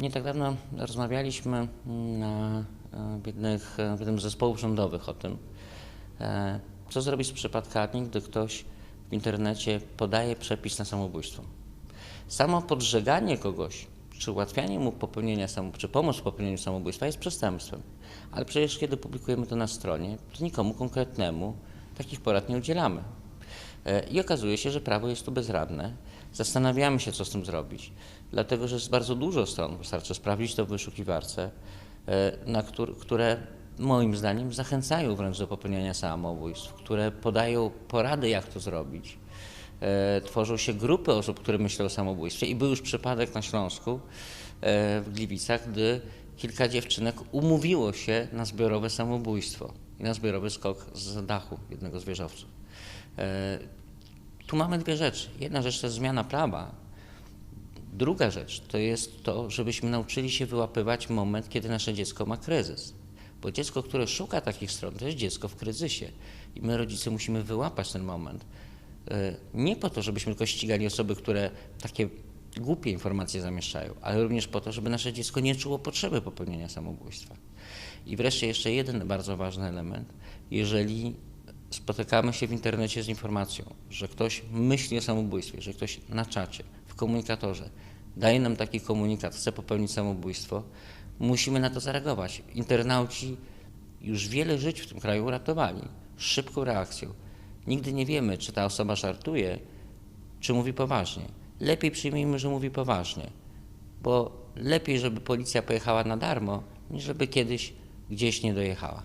Nie tak dawno rozmawialiśmy na e, w, jednych, w jednym z zespołów rządowych o tym, e, co zrobić z przypadkami, gdy ktoś w internecie podaje przepis na samobójstwo. Samo podżeganie kogoś, czy ułatwianie mu popełnienia samobójstwa, czy pomoc w popełnieniu samobójstwa jest przestępstwem. Ale przecież kiedy publikujemy to na stronie, to nikomu konkretnemu takich porad nie udzielamy. E, I okazuje się, że prawo jest tu bezradne. Zastanawiamy się, co z tym zrobić, dlatego że jest bardzo dużo stron, wystarczy sprawdzić to w wyszukiwarce, e, na któr, które moim zdaniem zachęcają wręcz do popełniania samobójstw, które podają porady, jak to zrobić. E, Tworzą się grupy osób, które myślą o samobójstwie i był już przypadek na Śląsku, w Gliwicach, gdy kilka dziewczynek umówiło się na zbiorowe samobójstwo i na zbiorowy skok z dachu jednego z wieżowców. E, Tu mamy dwie rzeczy. Jedna rzecz to jest zmiana prawa. Druga rzecz to jest to, żebyśmy nauczyli się wyłapywać moment, kiedy nasze dziecko ma kryzys. Bo dziecko, które szuka takich stron, to jest dziecko w kryzysie. I my, rodzice, musimy wyłapać ten moment. E, Nie po to, żebyśmy tylko ścigali osoby, które takie głupie informacje zamieszczają, ale również po to, żeby nasze dziecko nie czuło potrzeby popełnienia samobójstwa. I wreszcie jeszcze jeden bardzo ważny element. Jeżeli spotykamy się w internecie z informacją, że ktoś myśli o samobójstwie, że ktoś na czacie, w komunikatorze daje nam taki komunikat, chce popełnić samobójstwo, musimy na to zareagować. Internauci już wiele żyć w tym kraju uratowali szybką reakcją. Nigdy nie wiemy, czy ta osoba żartuje, czy mówi poważnie. Lepiej przyjmijmy, że mówi poważnie, bo lepiej, żeby policja pojechała na darmo, niż żeby kiedyś gdzieś nie dojechała.